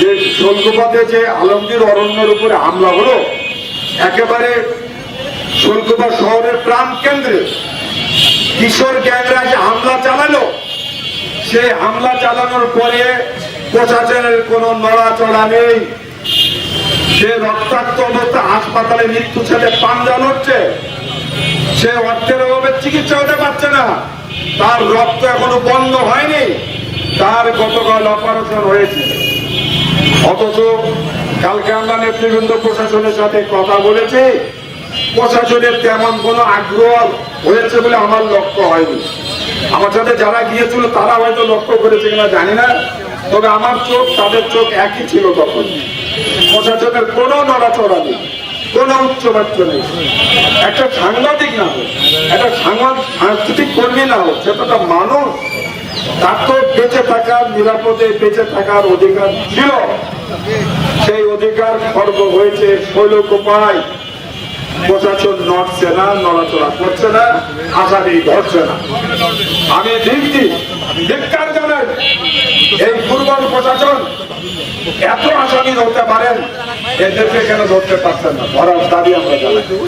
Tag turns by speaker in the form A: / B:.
A: যে শোলকোপাতে যে আলমগীর অরণ্যের উপরে হামলা হলো, একেবারে শোলকোপা শহরের প্রাণ কেন্দ্রে কিশোর গ্যাংরা যে হামলা চালালো। সেই হামলা চালানোর পরে প্রশাসনের কোনো নড়াচড়া নেই। সে রক্তাক্ত অবস্থা হাসপাতালে মৃত্যু ছেলে পাঞ্জা লড়ছে। সে অর্থের অভাবে চিকিৎসা হতে পারছে না। তার রক্ত এখনও বন্ধ হয়নি। তার গতকাল অপারেশন হয়েছে। অথচ কালকে আমরা নেতৃবৃন্দ প্রশাসনের সাথে কথা বলেছি। প্রশাসনের তেমন কোনো আগ্রহ হয়েছে বলে আমার লক্ষ্য হয়নি। আমার সাথে যারা গিয়েছিল, তারা হয়তো লক্ষ্য করেছে কিনা জানি না। তবে আমার চোখ, তাদের চোখ একই ছিল তখন। প্রশাসনের কোনো নড়াচড়া নেই। কোনো উচ্চবাচ্য নেই। একটা সাংবাদিক না হোক, একটা সাংস্কৃতিক কর্মী না হোক সেটা মানুষ। তার তো বেঁচে থাকার নিরাপদে বেঁচে থাকার অধিকার ছিল। সেই অধিকার খর্ব হয়েছে শৈলকোপায়। প্রশাসন নড়ছে না, নড়াচড়া করছে না, আসামি ধরছে না। আমি দেখছি ধিক্কার জানাই। এই দুর্বল প্রশাসন এত আসামি ধরতে পারেন, এদেরকে কেন ধরতে পারছেন না? ধরার দাবি আমরা জানাই।